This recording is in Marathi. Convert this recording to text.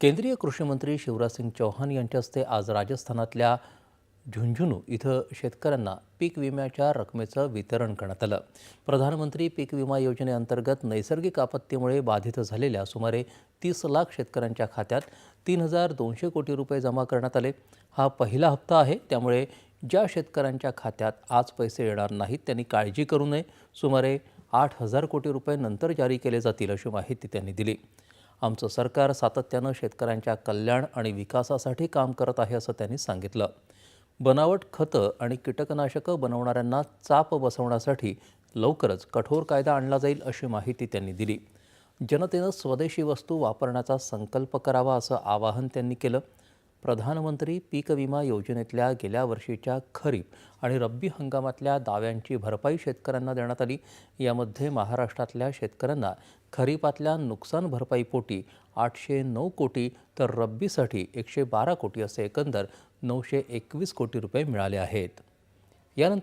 केंद्रीय कृषीमंत्री शिवराजसिंग चौहान यांच्या हस्ते आज राजस्थानातल्या झुंझुनू इथं शेतकऱ्यांना पीक विम्याच्या रकमेचं वितरण करण्यात आलं. प्रधानमंत्री पीक विमा योजनेअंतर्गत नैसर्गिक आपत्तीमुळे बाधित झालेल्या सुमारे तीस लाख शेतकऱ्यांच्या खात्यात तीन हजार दोनशे कोटी रुपये जमा करण्यात आले. हा पहिला हप्ता आहे त्यामुळे ज्या शेतकऱ्यांच्या खात्यात आज पैसे येणार नाहीत त्यांनी काळजी करू नये. सुमारे आठ हजार कोटी रुपये नंतर जारी केले जातील अशी माहिती त्यांनी दिली. आमचं सरकार सातत्यानं शेतकऱ्यांच्या कल्याण आणि विकासासाठी काम करत आहे असं त्यांनी सांगितलं. बनावट खतं आणि कीटकनाशकं बनवणाऱ्यांना चाप बसवण्यासाठी लवकरच कठोर कायदा आणला जाईल अशी माहिती त्यांनी दिली. जनतेनं स्वदेशी वस्तू वापरण्याचा संकल्प करावा असं आवाहन त्यांनी केलं. प्रधानमंत्री पीक विमा योजनेतल्या गेल्या वर्षीच्या खरीप आणि रब्बी हंगामातल्या दाव्यांची भरपाई शेतकऱ्यांना देण्यात आली. यामध्ये महाराष्ट्रातल्या शेतकऱ्यांना खरीपातल्या नुकसान भरपाईपोटी आठशे नऊ कोटी तर रब्बीसाठी एकशे बारा कोटी असे एकंदर नऊशे एकवीस कोटी रुपये मिळाले आहेत. यानंतर